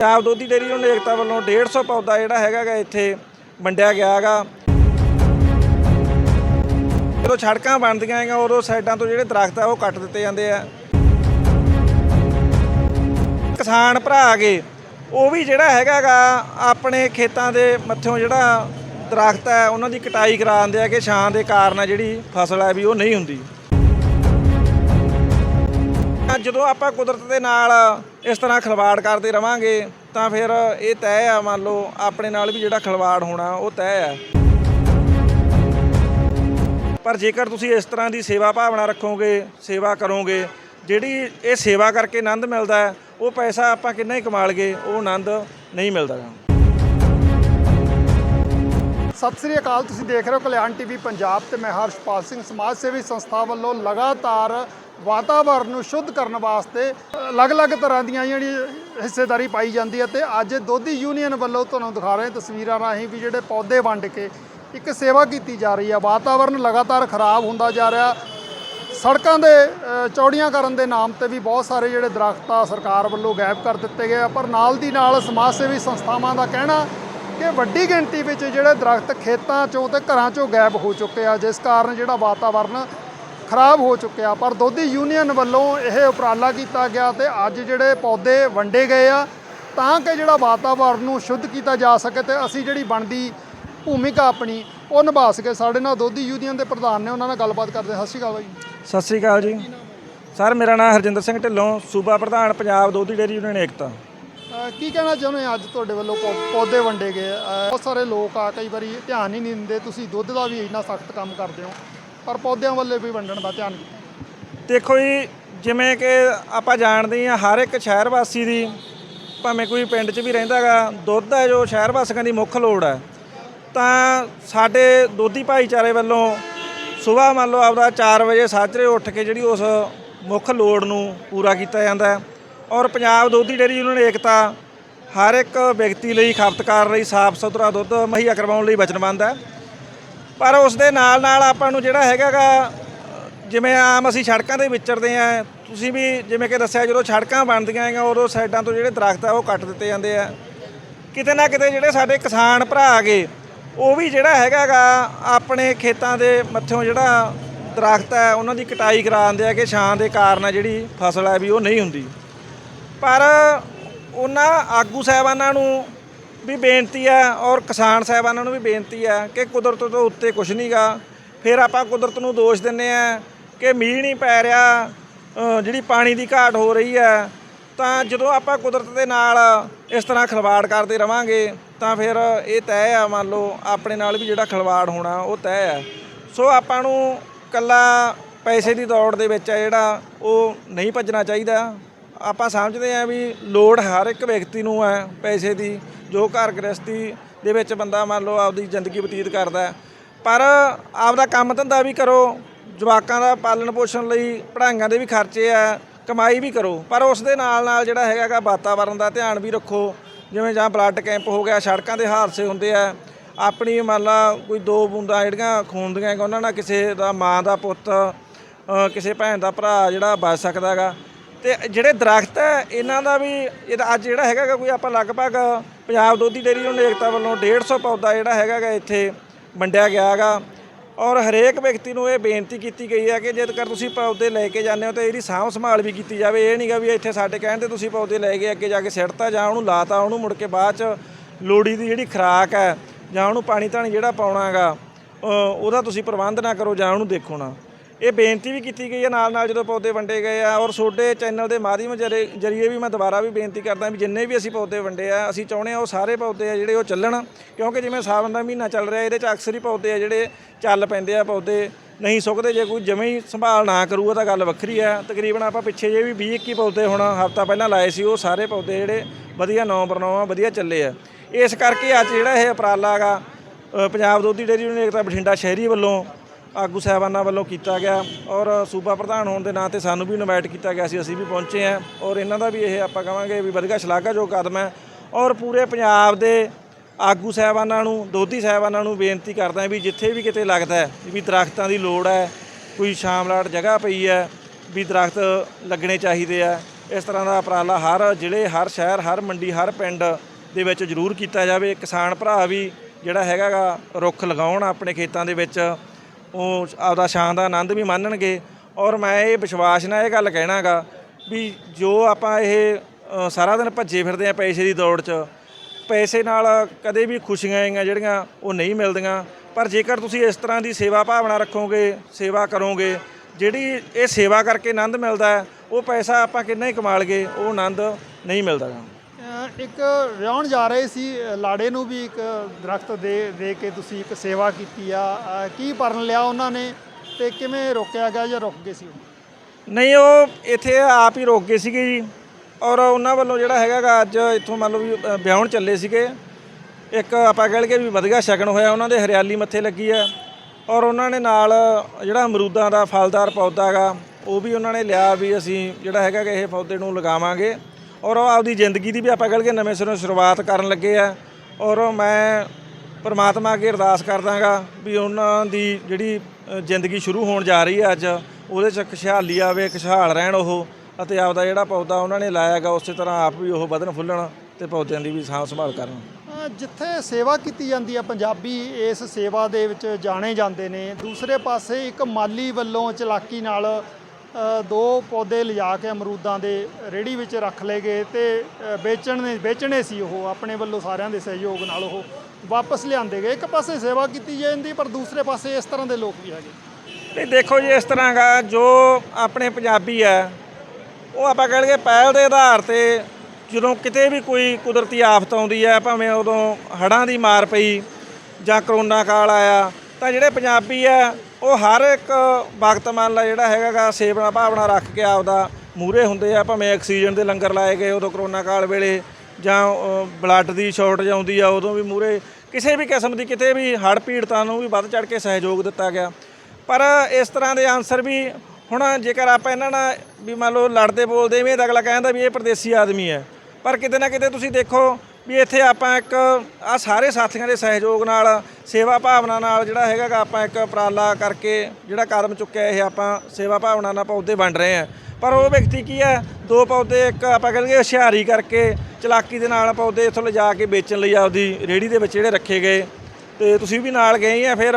ਪੰਜਾਬ ਦੋਧੀ dairy union ਏਕਤਾ ਵੱਲੋਂ 150 ਪੌਦਾ ਜਿਹੜਾ ਹੈਗਾ ਇੱਥੇ ਵੰਡਿਆ ਗਿਆ ਹੈਗਾ। ਜਦੋਂ ਸੜਕਾਂ ਬਣਦੀਆਂ ਹੈਗੀਆਂ, ਉਦੋਂ ਸਾਈਡਾਂ ਤੋਂ ਜਿਹੜੇ ਦਰਖਤ ਆ, ਉਹ ਕੱਟ ਦਿੱਤੇ ਜਾਂਦੇ ਆ। ਕਿਸਾਨ ਭਰਾ ਆ ਉਹ ਵੀ ਜਿਹੜਾ ਹੈਗਾ ਗਾ, ਆਪਣੇ ਖੇਤਾਂ ਦੇ ਮੱਥੋਂ ਜਿਹੜਾ ਦਰਖਤ ਹੈ ਉਹਨਾਂ ਦੀ ਕਟਾਈ ਕਰਾ ਦਿੰਦੇ ਆ ਕਿ ਛਾਂ ਦੇ ਕਾਰਨ ਜਿਹੜੀ ਫਸਲ ਹੈ ਵੀ ਉਹ ਨਹੀਂ ਹੁੰਦੀ। ਜਦੋਂ ਆਪਾਂ ਕੁਦਰਤ ਦੇ ਨਾਲ ਇਸ ਤਰ੍ਹਾਂ ਖਿਲਵਾੜ ਕਰਦੇ ਰਵਾਂਗੇ, ਤਾਂ ਫਿਰ ਇਹ ਤੈਅ ਆ, ਮੰਨ ਲਓ ਆਪਣੇ ਨਾਲ ਵੀ ਜਿਹੜਾ ਖਿਲਵਾੜ ਹੋਣਾ, ਉਹ ਤੈਅ ਆ। ਪਰ ਜੇਕਰ ਤੁਸੀਂ ਇਸ ਤਰ੍ਹਾਂ ਦੀ ਸੇਵਾ ਭਾਵਨਾ ਰੱਖੋਗੇ, ਸੇਵਾ ਕਰੋਗੇ, ਜਿਹੜੀ ਇਹ ਸੇਵਾ ਕਰਕੇ ਆਨੰਦ ਮਿਲਦਾ ਉਹ ਪੈਸਾ ਆਪਾਂ ਕਿੰਨਾ ਹੀ ਕਮਾ ਲਈਏ, ਉਹ ਆਨੰਦ ਨਹੀਂ ਮਿਲਦਾ। ਗਾ ਸਤਿ ਸ੍ਰੀ ਅਕਾਲ, ਤੁਸੀਂ ਦੇਖ ਰਹੇ ਹੋ ਕਲਿਆਣ ਟੀਵੀ ਪੰਜਾਬ ਤੇ ਮੈਂ ਹਰਸ਼ਪਾਲ ਸਿੰਘ, ਸਮਾਜ ਸੇਵੀ ਸੰਸਥਾ ਵੱਲੋਂ ਲਗਾਤਾਰ ਵਾਤਾਵਰਣ ਨੂੰ ਸ਼ੁੱਧ ਕਰਨ ਵਾਸਤੇ ਅਲੱਗ-ਅਲੱਗ ਤਰ੍ਹਾਂ ਦੀਆਂ ਜਿਹੜੀ ਹਿੱਸੇਦਾਰੀ ਪਾਈ ਜਾਂਦੀ ਹੈ ਤੇ ਅੱਜ ਦੋਧੀ ਯੂਨੀਅਨ ਵੱਲੋਂ ਤੁਹਾਨੂੰ ਦਿਖਾ ਰਹੇ ਤਸਵੀਰਾਂ ਰਾਹੀਂ ਵੀ ਜਿਹੜੇ ਪੌਦੇ ਵੰਡ ਕੇ ਇੱਕ ਸੇਵਾ ਕੀਤੀ ਜਾ ਰਹੀ ਹੈ। ਵਾਤਾਵਰਣ ਲਗਾਤਾਰ ਖਰਾਬ ਹੁੰਦਾ ਜਾ ਰਿਹਾ। ਸੜਕਾਂ ਦੇ ਚੌੜੀਆਂ ਕਰਨ ਦੇ ਨਾਮ ਤੇ ਵੀ ਬਹੁਤ ਸਾਰੇ ਜਿਹੜੇ ਦਰਖਤ ਆ, ਸਰਕਾਰ ਵੱਲੋਂ ਗਾਇਬ ਕਰ ਦਿੱਤੇ ਗਏ ਆ, ਪਰ ਨਾਲ ਦੀ ਨਾਲ ਸਮਾਜ ਸੇਵੀ ਸੰਸਥਾਵਾਂ ਦਾ ਕਹਿਣਾ ਕਿ ਵੱਡੀ ਗਿਣਤੀ ਵਿੱਚ ਜਿਹੜੇ ਦਰਖਤ ਖੇਤਾਂ ਚੋਂ ਤੇ ਘਰਾਂ ਚੋਂ ਗਾਇਬ ਹੋ ਚੁੱਕੇ ਆ, ਜਿਸ ਕਾਰਨ ਜਿਹੜਾ ਵਾਤਾਵਰਨ ਖਰਾਬ ਹੋ ਚੁੱਕਿਆ। ਪਰ ਦੋਧੀ ਯੂਨੀਅਨ ਵੱਲੋਂ ਇਹ ਉਪਰਾਲਾ ਕੀਤਾ ਗਿਆ ਤੇ ਅੱਜ ਜਿਹੜੇ ਪੌਦੇ ਵੰਡੇ ਗਏ ਆ, ਤਾਂ ਕਿ ਜਿਹੜਾ ਵਾਤਾਵਰਨ ਨੂੰ ਸ਼ੁੱਧ ਕੀਤਾ ਜਾ ਸਕੇ ਤੇ ਅਸੀਂ ਜਿਹੜੀ ਬਣਦੀ ਭੂਮਿਕਾ ਆਪਣੀ, ਉਹ ਨਿਭਾ ਸਕੇ ਸਾਡੇ ਨਾਲ ਦੋਧੀ ਯੂਨੀਅਨ ਦੇ ਪ੍ਰਧਾਨ ਨੇ ਉਹਨਾਂ ਨਾਲ ਗੱਲਬਾਤ ਕਰਦੇ ਹਾਂ। ਸਤਿ ਸ਼੍ਰੀ ਅਕਾਲ ਬਾਈ ਸਤਿ ਸ੍ਰੀ ਅਕਾਲ ਜੀ। ਸਰ, ਮੇਰਾ ਨਾਮ ਹਰਜਿੰਦਰ ਸਿੰਘ ਢਿੱਲੋਂ, ਸੂਬਾ ਪ੍ਰਧਾਨ, ਪੰਜਾਬ ਦੋਧੀ ਡੇਅਰੀ ਯੂਨੀਅਨ ਏਕਤਾ। ਕੀ ਕਹਿਣਾ ਚਾਹੁੰਦੇ ਅੱਜ ਤੁਹਾਡੇ ਵੱਲੋਂ ਪੌ- ਪੌਦੇ ਵੰਡੇ ਗਏ ਅਹ ਬਹੁਤ ਸਾਰੇ ਲੋਕ ਆ, ਕਈ ਵਾਰੀ ਧਿਆਨ ਹੀ ਨਹੀਂ ਦਿੰਦੇ, ਤੁਸੀਂ ਦੁੱਧ ਦਾ ਵੀ ਇੰਨਾ ਸਖਤ ਕੰਮ ਕਰਦੇ ਹੋ, ਪਰ ਪੌਦਿਆਂ ਵੱਲੇ ਵੀ ਵੰਡਣ ਦਾ ਧਿਆਨ ਕੀਤਾ ਦੇਖੋ ਜੀ, ਜਿਵੇਂ ਕਿ ਆਪਾਂ ਜਾਣਦੇ ਹਾਂ ਹਰ ਇੱਕ ਸ਼ਹਿਰ ਵਾਸੀ ਦੀ, ਭਾਵੇਂ ਕੋਈ ਪਿੰਡ 'ਚ ਵੀ ਰਹਿੰਦਾਗਾ ਦੁੱਧ ਹੈ ਜੋ ਸ਼ਹਿਰ ਵਾਸੀਆਂ ਦੀ ਮੁੱਖ ਲੋੜ ਹੈ, ਤਾਂ ਸਾਡੇ ਦੋਧੀ ਭਾਈਚਾਰੇ ਵੱਲੋਂ ਸਵੇਰ ਮੰਨ ਲਓ ਆਪਦਾ 4 ਵਜੇ ਸਾਜਰੇ ਉੱਠ ਕੇ ਜਿਹੜੀ ਉਸ ਮੁੱਖ ਲੋੜ ਨੂੰ ਪੂਰਾ ਕੀਤਾ ਜਾਂਦਾ ਹੈ। ਔਰ ਪੰਜਾਬ ਦੁੱਧ ਦੀ ਡੇਅਰੀ ਯੂਨੀਅਨ ਏਕਤਾ ਹਰ ਇੱਕ ਵਿਅਕਤੀ ਲਈ ਖਪਤਕਾਰ ਲਈ ਸਾਫ਼ ਸੁਥਰਾ ਦੁੱਧ ਮੁਹੱਈਆ ਕਰਵਾਉਣ ਲਈ ਵਚਨਬੱਧ ਹੈ। ਪਰ ਉਸ ਦੇ ਨਾਲ ਨਾਲ ਆਪਾਂ ਨੂੰ ਜਿਹੜਾ ਹੈਗਾਗਾ ਜਿਵੇਂ ਆਮ ਅਸੀਂ ਸੜਕਾਂ ਤੇ ਵਿਚਰਦੇ ਆ ਤੁਸੀਂ ਵੀ ਜਿਵੇਂ ਕਿ ਦੱਸਿਆ ਜਦੋਂ ਸੜਕਾਂ ਬਣਦੀਆਂ ਹੈਗੀਆਂ, ਉਦੋਂ ਸਾਈਡਾਂ ਤੋਂ ਜਿਹੜੇ ਦਰਖਤ ਆ ਉਹ ਕੱਟ ਦਿੱਤੇ ਜਾਂਦੇ ਆ। ਕਿਤੇ ਨਾ ਕਿਤੇ ਜਿਹੜੇ ਸਾਡੇ ਕਿਸਾਨ ਭਰਾ ਆਗੇ ਉਹ ਵੀ ਜਿਹੜਾ ਹੈਗਾਗਾ ਆਪਣੇ ਖੇਤਾਂ ਦੇ ਮੱਥੋਂ ਜਿਹੜਾ ਦਰਖਤ ਹੈ, ਉਹਨਾਂ ਦੀ ਕਟਾਈ ਕਰਾ ਦਿੰਦੇ ਆ ਕਿ ਛਾਂ ਦੇ ਕਾਰਨ ਜਿਹੜੀ ਫਸਲ ਹੈ ਵੀ ਉਹ ਨਹੀਂ ਹੁੰਦੀ। ਪਰ ਉਹਨਾਂ ਆਗੂ ਸਾਹਿਬਾਨਾਂ ਨੂੰ ਵੀ ਬੇਨਤੀ ਹੈ ਔਰ ਕਿਸਾਨ ਸਾਹਿਬਾਨਾਂ ਨੂੰ ਵੀ ਬੇਨਤੀ ਹੈ ਕਿ ਕੁਦਰਤ ਤੋਂ ਉੱਤੇ ਕੁਝ ਨਹੀਂਗਾ ਫਿਰ ਆਪਾਂ ਕੁਦਰਤ ਨੂੰ ਦੋਸ਼ ਦਿੰਨੇ ਆ ਕਿ ਮੀਂਹ ਨਹੀਂ ਪੈ ਰਿਹਾ ਜਿਹੜੀ ਪਾਣੀ ਦੀ ਘਾਟ ਹੋ ਰਹੀ ਹੈ ਤਾਂ ਜਦੋਂ ਆਪਾਂ ਕੁਦਰਤ ਦੇ ਨਾਲ ਇਸ ਤਰ੍ਹਾਂ ਖਿਲਵਾੜ ਕਰਦੇ ਰਵਾਂਗੇ, ਤਾਂ ਫਿਰ ਇਹ ਤੈਅ ਆ, ਮੰਨ ਲਓ ਆਪਣੇ ਨਾਲ ਵੀ ਜਿਹੜਾ ਖਿਲਵਾੜ ਹੋਣਾ, ਉਹ ਤੈਅ ਆ। ਸੋ ਆਪਾਂ ਨੂੰ ਕੱਲਾ ਪੈਸੇ ਦੀ ਦੌੜ ਦੇ ਵਿੱਚ ਆ ਜਿਹੜਾ, ਉਹ ਨਹੀਂ ਭੱਜਣਾ ਚਾਹੀਦਾ। ਆਪਾਂ ਸਮਝਦੇ ਆ ਵੀ ਲੋੜ ਹਰ ਇੱਕ ਵਿਅਕਤੀ ਨੂੰ ਹੈ ਪੈਸੇ ਦੀ, ਜੋ ਘਰ ਗ੍ਰਸਤੀ ਦੇ ਵਿੱਚ ਬੰਦਾ ਮੰਨ ਲਓ ਆਪਦੀ ਜ਼ਿੰਦਗੀ ਬਤੀਤ ਕਰਦਾ ਪਰ ਆਪਦਾ ਕੰਮ ਧੰਦਾ ਵੀ ਕਰੋ, ਜਵਾਕਾਂ ਦਾ ਪਾਲਣ ਪੋਸ਼ਣ ਲਈ ਪੜ੍ਹਾਈਆਂ ਦੇ ਵੀ ਖਰਚੇ ਆ ਕਮਾਈ ਵੀ ਕਰੋ, ਪਰ ਉਸ ਦੇ ਨਾਲ ਨਾਲ ਜਿਹੜਾ ਹੈਗਾਗਾ ਵਾਤਾਵਰਣ ਦਾ ਧਿਆਨ ਵੀ ਰੱਖੋ, ਜਿਵੇਂ ਜਾਂ ਬਲੱਡ ਕੈਂਪ ਹੋ ਗਿਆ, ਸੜਕਾਂ ਦੇ ਹਾਦਸੇ ਹੁੰਦੇ ਆ, ਆਪਣੀ ਮੰਨ ਲਾ ਕੋਈ ਦੋ ਬੂੰਦਾਂ ਜਿਹੜੀਆਂ ਖੂਨ ਦੀਆਂ ਉਹਨਾਂ ਨਾਲ ਕਿਸੇ ਦਾ ਮਾਂ ਦਾ ਪੁੱਤ ਕਿਸੇ ਭੈਣ ਦਾ ਭਰਾ ਜਿਹੜਾ ਬਚ ਸਕਦਾ ਹੈਗਾ। ਤੇ ਜਿਹੜੇ ਦਰਖਤ ਹੈ, ਇਹਨਾਂ ਦਾ ਵੀ ਇਹਦਾ ਅੱਜ ਜਿਹੜਾ ਹੈਗਾ ਗਾ ਕੋਈ ਆਪਾਂ ਲਗਭਗ ਪੰਜਾਬ ਦੋਧੀ ਡੇਅਰੀ ਨੂੰ ਏਕਤਾ ਵੱਲੋਂ 150 ਪੌਦਾ ਜਿਹੜਾ ਹੈਗਾ ਗਾ ਇੱਥੇ ਵੰਡਿਆ ਗਿਆ ਹੈਗਾ। ਔਰ ਹਰੇਕ ਵਿਅਕਤੀ ਨੂੰ ਇਹ ਬੇਨਤੀ ਕੀਤੀ ਗਈ ਹੈ ਕਿ ਜੇਕਰ ਤੁਸੀਂ ਪੌਦੇ ਲੈ ਕੇ ਜਾਂਦੇ ਹੋ ਤਾਂ ਇਹਦੀ ਸਾਂਭ ਸੰਭਾਲ ਵੀ ਕੀਤੀ ਜਾਵੇ। ਇਹ ਨਹੀਂਗਾ ਵੀ ਇੱਥੇ ਸਾਡੇ ਕਹਿਣ ਤੇ ਤੁਸੀਂ ਪੌਦੇ ਲੈ ਕੇ ਅੱਗੇ ਜਾ ਕੇ ਸਿੱਟਤਾ ਜਾਂ ਉਹਨੂੰ ਲਾਤਾ, ਉਹਨੂੰ ਮੁੜ ਕੇ ਬਾਅਦ ਚ ਲੋੜੀ ਦੀ ਜਿਹੜੀ ਖੁਰਾਕ ਹੈ ਜਾਂ ਉਹਨੂੰ ਪਾਣੀ ਧਾਣੀ ਜਿਹੜਾ ਪਾਉਣਾ ਹੈਗਾ ਉਹਦਾ ਤੁਸੀਂ ਪ੍ਰਬੰਧ ਨਾ ਕਰੋ ਜਾਂ ਉਹਨੂੰ ਦੇਖੋ ਨਾ। ਇਹ ਬੇਨਤੀ ਵੀ ਕੀਤੀ ਗਈ ਹੈ ਨਾਲ ਨਾਲ ਜਦੋਂ ਪੌਦੇ ਵੰਡੇ ਗਏ ਆ ਔਰ ਤੁਹਾਡੇ ਚੈਨਲ ਦੇ ਮਾਧਿਅਮ ਜਰੇ- ਜਰੀਏ ਵੀ ਮੈਂ ਦੁਬਾਰਾ ਵੀ ਬੇਨਤੀ ਕਰਦਾ ਵੀ ਜਿੰਨੇ ਵੀ ਅਸੀਂ ਪੌਦੇ ਵੰਡੇ ਆ, ਅਸੀਂ ਚਾਹੁੰਦੇ ਆ ਉਹ ਸਾਰੇ ਪੌਦੇ ਆ ਜਿਹੜੇ ਉਹ ਚੱਲਣ, ਕਿਉਂਕਿ ਜਿਵੇਂ ਸਾਵਣ ਦਾ ਮਹੀਨਾ ਚੱਲ ਰਿਹਾ, ਇਹਦੇ ਚ ਅਕਸਰ ਹੀ ਪੌਦੇ ਆ ਜਿਹੜੇ ਚੱਲ ਪੈਂਦੇ ਆ, ਪੌਦੇ ਨਹੀਂ ਸੁੱਕਦੇ, ਜੇ ਕੋਈ ਜਮੇ ਹੀ ਸੰਭਾਲ ਨਾ ਕਰੂਗਾ ਤਾਂ ਗੱਲ ਵੱਖਰੀ ਹੈ ਤਕਰੀਬਨ ਆਪਾਂ ਪਿੱਛੇ ਜੇ ਵੀ 20 21 ਪੌਦੇ ਹੁਣ ਹਫਤਾ ਪਹਿਲਾਂ ਲਾਏ ਸੀ, ਉਹ ਸਾਰੇ ਪੌਦੇ ਜਿਹੜੇ ਵਧੀਆ ਨੌ ਬਰਨੌਂ ਵਧੀਆ ਚੱਲੇ ਆ। ਇਸ ਕਰਕੇ ਅੱਜ ਜਿਹੜਾ ਇਹ ਉਪਰਾਲਾ ਹੈਗਾ ਪੰਜਾਬ ਦੋਧੀ ਡੇਅਰੀ ਯੂਨੀਅਨ ਏਕਤਾ ਬਠਿੰਡਾ ਸ਼ਹਿਰੀ ਵੱਲੋਂ ਆਗੂ ਸਾਹਿਬਾਨਾਂ ਵੱਲੋਂ ਕੀਤਾ ਗਿਆ ਔਰ ਸੂਬਾ ਪ੍ਰਧਾਨ ਹੋਣ ਦੇ ਨਾਂ ਤੇ ਸਾਨੂੰ ਵੀ ਇਨਵਾਈਟ ਕੀਤਾ ਗਿਆ ਸੀ, ਅਸੀਂ ਵੀ ਪਹੁੰਚੇ ਹਾਂ ਔਰ ਇਹਨਾਂ ਦਾ ਵੀ ਇਹ ਆਪਾਂ ਕਹਾਂਗੇ ਵੀ ਵਧੀਆ ਸ਼ਲਾਘਾਯੋਗ ਕਦਮ ਹੈ ਔਰ ਪੂਰੇ ਪੰਜਾਬ ਦੇ ਆਗੂ ਸਾਹਿਬਾਨਾਂ ਨੂੰ, ਦੋਧੀ ਸਾਹਿਬਾਨਾਂ ਨੂੰ ਬੇਨਤੀ ਕਰਦਾ ਵੀ ਜਿੱਥੇ ਵੀ ਕਿਤੇ ਲੱਗਦਾ ਵੀ ਦਰਖਤਾਂ ਦੀ ਲੋੜ ਹੈ, ਕੋਈ ਸ਼ਾਮਲਾਟ ਜਗ੍ਹਾ ਪਈ ਹੈ, ਵੀ ਦਰਖਤ ਲੱਗਣੇ ਚਾਹੀਦੇ ਆ, ਇਸ ਤਰ੍ਹਾਂ ਦਾ ਉਪਰਾਲਾ ਹਰ ਜ਼ਿਲ੍ਹੇ, ਹਰ ਸ਼ਹਿਰ, ਹਰ ਮੰਡੀ, ਹਰ ਪਿੰਡ ਦੇ ਵਿੱਚ ਜ਼ਰੂਰ ਕੀਤਾ ਜਾਵੇ। ਕਿਸਾਨ ਭਰਾ ਵੀ ਜਿਹੜਾ ਹੈਗਾਗਾ ਰੁੱਖ ਲਗਾਉਣ ਆਪਣੇ ਖੇਤਾਂ ਦੇ ਵਿੱਚ ਉਹ ਆਪਦਾ ਸ਼ਾਨ ਦਾ ਆਨੰਦ ਵੀ ਮਾਣਨਗੇ ਔਰ ਮੈਂ ਇਹ ਵਿਸ਼ਵਾਸ ਨਾਲ ਇਹ ਗੱਲ ਕਹਿਣਾਗਾ ਵੀ ਜੋ ਆਪਾਂ ਇਹ ਸਾਰਾ ਦਿਨ ਭੱਜੇ ਫਿਰਦੇ ਆ ਪੈਸੇ ਦੀ ਦੌੜ 'ਚ, ਪੈਸੇ ਨਾਲ ਕਦੇ ਵੀ ਖੁਸ਼ੀਆਂ ਆਈਆਂ ਜਿਹੜੀਆਂ ਉਹ ਨਹੀਂ ਮਿਲਦੀਆਂ ਪਰ ਜੇਕਰ ਤੁਸੀਂ ਇਸ ਤਰ੍ਹਾਂ ਦੀ ਸੇਵਾ ਭਾਵਨਾ ਰੱਖੋਗੇ, ਸੇਵਾ ਕਰੋਗੇ, ਜਿਹੜੀ ਇਹ ਸੇਵਾ ਕਰਕੇ ਆਨੰਦ ਮਿਲਦਾ ਉਹ ਪੈਸਾ ਆਪਾਂ ਕਿੰਨਾ ਹੀ ਕਮਾ ਲਈਏ ਉਹ ਆਨੰਦ ਨਹੀਂ ਮਿਲਦਾ ਗਾ। ਇੱਕ ਵਿਆਹਣ ਜਾ ਰਹੇ ਸੀ ਲਾੜੇ ਨੂੰ ਵੀ ਇੱਕ ਦਰਖਤ ਦੇ ਦੇ ਕੇ ਤੁਸੀਂ ਇੱਕ ਸੇਵਾ ਕੀਤੀ ਆ। ਅ, ਕੀ ਪਰਨ ਲਿਆ ਉਹਨਾਂ ਨੇ ਤੇ ਕਿਵੇਂ ਰੋਕਿਆ ਗਿਆ ਜਾਂ ਰੁਕ ਗਏ ਸੀ ਉਹ? ਨਹੀਂ ਉਹ ਇੱਥੇ ਆਪ ਹੀ ਰੋਕ ਗਏ ਸੀਗੇ ਜੀ। ਔਰ ਉਹਨਾਂ ਵੱਲੋਂ ਜਿਹੜਾ ਹੈਗਾਗਾ ਅੱਜ ਇੱਥੋਂ ਮੰਨ ਲਓ ਵੀ ਅ, ਵਿਆਹੁਣ ਚੱਲੇ ਸੀਗੇ। ਇੱਕ ਆਪਾਂ ਕਹਿ ਲਈਏ ਵੀ ਵਧੀਆ ਸ਼ਗਨ ਹੋਇਆ ਉਹਨਾਂ ਦੇ ਹਰਿਆਲੀ ਮੱਥੇ ਲੱਗੀ ਹੈ ਔਰ ਉਹਨਾਂ ਨੇ ਨਾਲ ਜਿਹੜਾ ਅਮਰੂਦਾਂ ਦਾ ਫਲਦਾਰ ਪੌਦਾ ਹੈਗਾ ਉਹ ਵੀ ਉਹਨਾਂ ਨੇ ਲਿਆ ਵੀ ਅਸੀਂ ਜਿਹੜਾ ਹੈਗਾ ਕਿ ਇਹ ਪੌਦੇ ਨੂੰ ਲਗਾਵਾਂਗੇ। ਔਰ ਉਹ ਆਪਦੀ ਜ਼ਿੰਦਗੀ ਦੀ ਵੀ ਆਪਾਂ ਕਹਿ ਲਈਏ ਨਵੇਂ ਸਿਰੋਂ ਸ਼ੁਰੂਆਤ ਕਰਨ ਲੱਗੇ ਆ। ਔਰ ਮੈਂ ਪਰਮਾਤਮਾ ਅੱਗੇ ਅਰਦਾਸ ਕਰਦਾਗਾ ਵੀ ਉਹਨਾਂ ਦੀ ਜਿਹੜੀ ਜ਼ਿੰਦਗੀ ਸ਼ੁਰੂ ਹੋਣ ਜਾ ਰਹੀ ਹੈ ਅੱਜ, ਉਹਦੇ 'ਚ ਖੁਸ਼ਹਾਲੀ ਆਵੇ ਖੁਸ਼ਹਾਲ ਰਹਿਣ ਉਹ ਅਤੇ ਆਪਦਾ ਜਿਹੜਾ ਪੌਦਾ ਉਹਨਾਂ ਨੇ ਲਾਇਆਗਾ ਉਸੇ ਤਰ੍ਹਾਂ ਆਪ ਵੀ ਉਹ ਵਧਣ ਫੁੱਲਣ ਤੇ ਪੌਦਿਆਂ ਦੀ ਵੀ ਸਾਂਭ ਸੰਭਾਲ ਕਰਨ। ਜਿੱਥੇ ਸੇਵਾ ਕੀਤੀ ਜਾਂਦੀ ਹੈ ਪੰਜਾਬੀ, ਇਸ ਸੇਵਾ ਦੇ ਵਿੱਚ ਜਾਣੇ ਜਾਂਦੇ ਨੇ। ਦੂਸਰੇ ਪਾਸੇ ਇੱਕ ਮਾਲੀ ਵੱਲੋਂ ਚਲਾਕੀ ਨਾਲ ਦੋ ਪੌਦੇ ਲਿਜਾ ਕੇ ਅਮਰੂਦਾਂ ਦੇ ਰੇੜੀ ਵਿੱਚ ਰੱਖ ਲਏ ਗਏ ਤੇ ਅ, ਵੇਚਣ ਨੇ ਵੇਚਣੇ ਸੀ ਉਹ ਆਪਣੇ ਵੱਲੋਂ ਸਾਰਿਆਂ ਦੇ ਸਹਿਯੋਗ ਨਾਲ ਉਹ ਵਾਪਸ ਲਿਆਂਦੇ ਗਏ। ਇੱਕ ਪਾਸੇ ਸੇਵਾ ਕੀਤੀ ਜਾਂਦੀ ਪਰ ਦੂਸਰੇ ਪਾਸੇ ਇਸ ਤਰ੍ਹਾਂ ਦੇ ਲੋਕ ਵੀ ਹੈਗੇ। ਨਹੀਂ ਦੇਖੋ ਜੀ ਇਸ ਤਰ੍ਹਾਂ ਗਾ ਜੋ ਆਪਣੇ ਪੰਜਾਬੀ ਹੈ ਉਹ ਆਪਾਂ ਕਹਿ ਲਈਏ ਪਹਿਲ ਦੇ ਆਧਾਰ ਤੇ ਜਦੋਂ ਕਿਤੇ ਵੀ ਕੋਈ ਕੁਦਰਤੀ ਆਫਤ ਆਉਂਦੀ ਹੈ ਭਾਵੇਂ ਉਦੋਂ ਹੜ੍ਹਾਂ ਦੀ ਮਾਰ ਪਈ ਜਾਂ ਕਰੋਨਾ ਕਾਲ ਆਇਆ ਤਾਂ ਜਿਹੜੇ ਪੰਜਾਬੀ ਹੈ ਉਹ ਹਰ ਇੱਕ ਵਕਤ ਮੰਨ ਲਾ ਜਿਹੜਾ ਹੈਗਾਗਾ ਸੇਵਨਾ ਭਾਵਨਾ ਰੱਖ ਕੇ ਆਪਦਾ ਮੂਰੇ ਹੁੰਦੇ ਆ, ਭਾਵੇਂ ਆਕਸੀਜਨ ਦੇ ਲੰਗਰ ਲਾਏ ਗਏ ਉਦੋਂ ਕਰੋਨਾ ਕਾਲ ਵੇਲੇ ਜਾਂ ਬਲੱਡ ਦੀ ਸ਼ਾਰਟੇਜ ਆਉਂਦੀ ਆ ਉਦੋਂ ਵੀ ਮੂਰੇ ਕਿਸੇ ਵੀ ਕਿਸਮ ਦੀ ਕਿਤੇ ਵੀ ਹੜ੍ਹ ਪੀੜਤਾਂ ਨੂੰ ਵੀ ਵੱਧ ਚੜ ਕੇ ਸਹਿਯੋਗ ਦਿੱਤਾ ਗਿਆ। ਪਰ ਇਸ ਤਰ੍ਹਾਂ ਦੇ ਆਨਸਰ ਵੀ ਹੁਣ ਜੇਕਰ ਆਪਾਂ ਇਹਨਾਂ ਨਾਲ ਵੀ ਮੰਨ ਲਓ ਲੜਦੇ ਬੋਲਦੇ ਵੀ ਤਾਂ ਅਗਲਾ ਕਹਿੰਦਾ ਵੀ ਇਹ ਪਰਦੇਸੀ ਆਦਮੀ ਹੈ। ਪਰ ਕਿਤੇ ਨਾ ਕਿਤੇ ਤੁਸੀਂ ਦੇਖੋ ਵੀ ਇੱਥੇ ਆਪਾਂ ਇੱਕ ਆ ਸਾਰੇ ਸਾਥੀਆਂ ਦੇ ਸਹਿਯੋਗ ਨਾਲ, ਸੇਵਾ ਭਾਵਨਾ ਨਾਲ ਜਿਹੜਾ ਹੈਗਾ ਆਪਾਂ ਇੱਕ ਉਪਰਾਲਾ ਕਰਕੇ ਜਿਹੜਾ ਕਰਮ ਚੁੱਕਿਆ ਇਹ ਆਪਾਂ ਸੇਵਾ ਭਾਵਨਾ ਨਾਲ ਪੌਦੇ ਵੰਡ ਰਹੇ ਆ ਪਰ ਉਹ ਵਿਅਕਤੀ ਕੀ ਹੈ? ਦੋ ਪੌਦੇ ਇੱਕ ਆਪਾਂ ਕਹਿੰਦੇ ਹੁਸ਼ਿਆਰੀ ਕਰਕੇ ਚਲਾਕੀ ਦੇ ਨਾਲ ਪੌਦੇ ਇੱਥੋਂ ਲਿਜਾ ਕੇ ਵੇਚਣ ਲਈ ਆਪਦੀ ਰੇੜੀ ਦੇ ਵਿੱਚ ਜਿਹੜੇ ਰੱਖੇ ਗਏ। ਤੇ ਤੁਸੀਂ ਵੀ ਨਾਲ ਗਏ ਆ, ਫਿਰ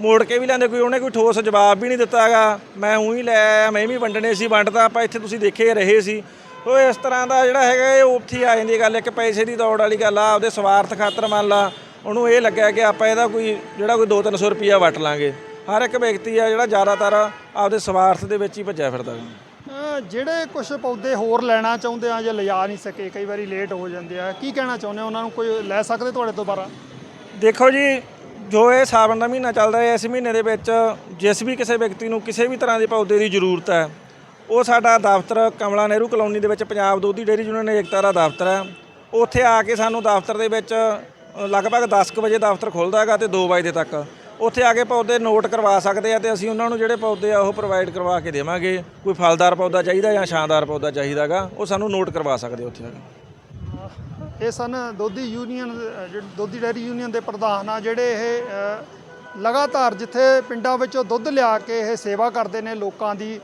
ਮੋੜ ਕੇ ਵੀ ਲੈਂਦੇ ਕੋਈ, ਉਹਨੇ ਕੋਈ ਠੋਸ ਜਵਾਬ ਵੀ ਨਹੀਂ ਦਿੱਤਾਗਾ। ਮੈਂ ਉਹੀ ਲੈ ਮੈਂ ਵੀ ਵੰਡਣੇ ਸੀ ਵੰਡਦਾ ਆਪਾਂ ਇੱਥੇ ਤੁਸੀਂ ਦੇਖੇ ਰਹੇ ਸੀ। ਉਹ ਇਸ ਤਰ੍ਹਾਂ ਦਾ ਜਿਹੜਾ ਹੈਗਾ ਇਹ ਉੱਥੇ ਹੀ ਆ ਜਾਂਦੀ ਗੱਲ ਇੱਕ ਪੈਸੇ ਦੀ ਦੌੜ ਵਾਲੀ ਗੱਲ ਆ ਆਪਦੇ ਸਵਾਰਥ ਖਾਤਰ ਮੰਨ ਲਾ ਉਹਨੂੰ ਇਹ ਲੱਗਿਆ ਕਿ ਆਪਾਂ ਇਹਦਾ ਕੋਈ ਜਿਹੜਾ ਕੋਈ 2-300 ਰੁਪਈਆ ਵਟ ਲਾਂਗੇ। ਹਰ ਇੱਕ ਵਿਅਕਤੀ ਆ ਜਿਹੜਾ ਜ਼ਿਆਦਾਤਰ ਆਪਦੇ ਸਵਾਰਥ ਦੇ ਵਿੱਚ ਹੀ ਭੱਜਿਆ ਫਿਰਦਾ ਅ, ਜਿਹੜੇ ਕੁਝ ਪੌਦੇ ਹੋਰ ਲੈਣਾ ਚਾਹੁੰਦੇ ਆ ਜਾਂ ਲਿਜਾ ਨਹੀਂ ਸਕੇ ਕਈ ਵਾਰੀ ਲੇਟ ਹੋ ਜਾਂਦੇ ਆ ਕੀ ਕਹਿਣਾ ਚਾਹੁੰਦੇ ਹੋ? ਉਹਨਾਂ ਨੂੰ ਕੋਈ ਲੈ ਸਕਦੇ ਤੁਹਾਡੇ ਤੋਂ ਬਾਰਾ ਦੇਖੋ ਜੀ ਜੋ ਇਹ ਸਾਵਣ ਦਾ ਮਹੀਨਾ ਚੱਲਦਾ ਹੈ ਇਸ ਮਹੀਨੇ ਦੇ ਵਿੱਚ ਜਿਸ ਵੀ ਕਿਸੇ ਵਿਅਕਤੀ ਨੂੰ ਕਿਸੇ ਵੀ ਤਰ੍ਹਾਂ ਦੇ ਪੌਦੇ ਦੀ ਜ਼ਰੂਰਤ ਹੈ ਉਹ ਸਾਡਾ ਦਫ਼ਤਰ ਕਮਲਾ ਨਹਿਰੂ ਕਲੋਨੀ ਦੇ ਵਿੱਚ ਪੰਜਾਬ ਦੁੱਧੀ ਡੇਅਰੀ ਯੂਨੀਅਨ ਏਕਤਾ ਦਾ ਦਫ਼ਤਰ ਹੈ। ਉੱਥੇ ਆ ਕੇ ਸਾਨੂੰ ਦਫ਼ਤਰ ਦੇ ਵਿੱਚ ਲਗਭਗ 10 ਕੁ ਵਜੇ ਦਫ਼ਤਰ ਖੁੱਲਦਾ ਹੈਗਾ ਤੇ 2 ਵਜੇ ਤੱਕ। ਉੱਥੇ ਆ ਕੇ ਪੌਦੇ ਨੋਟ ਕਰਵਾ ਸਕਦੇ ਆ ਤੇ ਅਸੀਂ ਉਹਨਾਂ ਨੂੰ ਜਿਹੜੇ ਪੌਦੇ ਆ ਉਹ ਪ੍ਰੋਵਾਈਡ ਕਰਵਾ ਕੇ ਦੇਵਾਂਗੇ। ਕੋਈ ਫਲਦਾਰ ਪੌਦਾ ਚਾਹੀਦਾ ਜਾਂ ਛਾਂਦਾਰ ਪੌਦਾ ਚਾਹੀਦਾਗਾ ਉਹ ਸਾਨੂੰ ਨੋਟ ਕਰਵਾ ਸਕਦੇ ਉੱਥੇ ਆ ਕੇ। ਇਹ ਸਨ ਦੋਧੀ ਯੂਨੀਅਨ ਅ, ਜਿਹੜੇ ਦੋਧੀ ਡੈਰੀ ਯੂਨੀਅਨ ਦੇ ਪ੍ਰਧਾਨ ਆ ਜਿਹੜੇ ਇਹ ਲਗਾਤਾਰ ਜਿੱਥੇ ਪਿੰਡਾਂ ਵਿੱਚੋਂ ਦੁੱਧ ਲਿਆ ਕੇ ਇਹ ਸੇਵਾ ਕਰਦੇ ਨੇ ਲੋਕਾਂ ਦੀ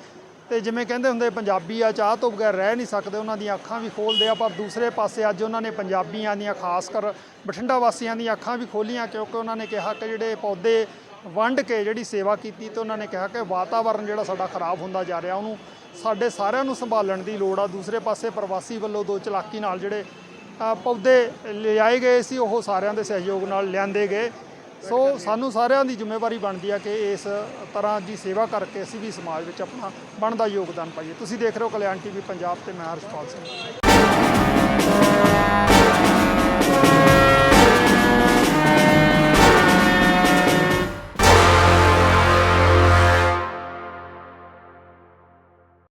ਤੇ ਜਿਵੇਂ ਕਹਿੰਦੇ ਹੁੰਦੇ, ਪੰਜਾਬੀ ਆ, ਚਾਹ ਤੋਂ ਬਗੈਰ ਰਹਿ ਨਹੀਂ ਸਕਦੇ, ਉਹਨਾਂ ਦੀਆਂ ਅੱਖਾਂ ਵੀ ਖੋਲਦੇ ਆ, ਪਰ ਦੂਸਰੇ ਪਾਸੇ ਅੱਜ ਉਹਨਾਂ ਨੇ ਪੰਜਾਬੀਆਂ ਦੀਆਂ, ਖਾਸ ਕਰ ਬਠਿੰਡਾ ਵਾਸੀਆਂ ਦੀਆਂ ਅੱਖਾਂ ਵੀ ਖੋਲੀਆਂ, ਕਿਉਂਕਿ ਉਹਨਾਂ ਨੇ ਕਿਹਾ ਕਿ ਜਿਹੜੇ ਪੌਦੇ ਵੰਡ ਕੇ ਜਿਹੜੀ ਸੇਵਾ ਕੀਤੀ, ਤੇ ਉਹਨਾਂ ਨੇ ਕਿਹਾ ਕਿ ਵਾਤਾਵਰਣ ਜਿਹੜਾ ਸਾਡਾ ਖਰਾਬ ਹੁੰਦਾ ਜਾ ਰਿਹਾ, ਉਹਨੂੰ ਸਾਡੇ ਸਾਰਿਆਂ ਨੂੰ ਸੰਭਾਲਣ ਦੀ ਲੋੜ ਆ। ਦੂਸਰੇ ਪਾਸੇ ਪ੍ਰਵਾਸੀ ਵੱਲੋਂ ਦੋ ਚਲਾਕੀ ਨਾਲ ਜਿਹੜੇ ਪੌਦੇ ਲਿਆਏ ਗਏ ਸੀ, ਉਹ ਸਾਰਿਆਂ ਦੇ ਸਹਿਯੋਗ ਨਾਲ ਲਿਆਂਦੇ ਗਏ। ਸੋ ਸਾਨੂੰ ਸਾਰਿਆਂ ਦੀ ਜ਼ਿੰਮੇਵਾਰੀ ਬਣਦੀ ਆ ਕਿ ਇਸ ਤਰ੍ਹਾਂ ਦੀ ਸੇਵਾ ਕਰਕੇ ਅਸੀਂ ਵੀ ਸਮਾਜ ਵਿੱਚ ਆਪਣਾ ਬਣਦਾ ਯੋਗਦਾਨ ਪਾਈਏ। ਤੁਸੀਂ ਦੇਖ ਰਹੇ ਹੋ ਕਲਿਆਣ ਟੀਵੀ ਪੰਜਾਬ ਤੇ ਮੈਂ ਹਰਸ਼ਪਾਲ ਸਿੰਘ।